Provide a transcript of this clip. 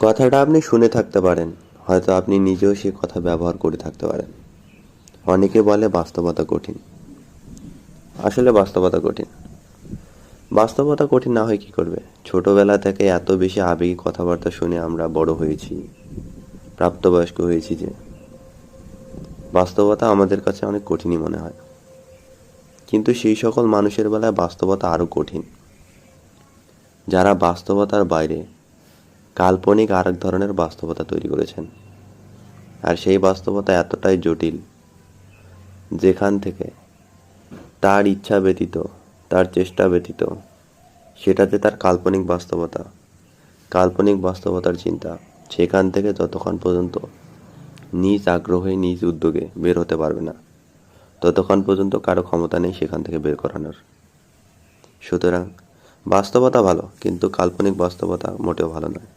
কথাটা আপনি শুনে থাকতে পারেন। হয়তো আপনি নিজেও সে কথা ব্যবহার করে থাকতে পারেন। অনেকে বলে বাস্তবতা কঠিন। আসলে বাস্তবতা কঠিন। বাস্তবতা কঠিন না হয় কি করবে? ছোটবেলা থেকে এত বেশি আবেগী কথাবার্তা শুনে আমরা বড় হয়েছি, প্রাপ্তবয়স্ক হয়েছি যে, বাস্তবতা আমাদের কাছে অনেক কঠিনই মনে হয়। কিন্তু সেই সকল মানুষের বেলায় বাস্তবতা আরও কঠিন। যারা বাস্তবতার বাইরে কাল্পনিক আরেক ধরনের বাস্তবতা তৈরি করেছেন। আর সেই বাস্তবতা এতটাই জটিল যেখান থেকে তার ইচ্ছা ব্যতীত, তার চেষ্টা ব্যতীত, সেটাতে তার কাল্পনিক বাস্তবতা, কাল্পনিক বাস্তবতার চিন্তা, সেখান থেকে যতক্ষণ পর্যন্ত নিজ আগ্রহে, নিজ উদ্যোগে বের হতে পারবে না। ততক্ষণ পর্যন্ত কারও ক্ষমতা নেই সেখান থেকে বের করানোর। সুতরাং বাস্তবতা ভালো, কিন্তু কাল্পনিক বাস্তবতা মোটেও ভালো নয়।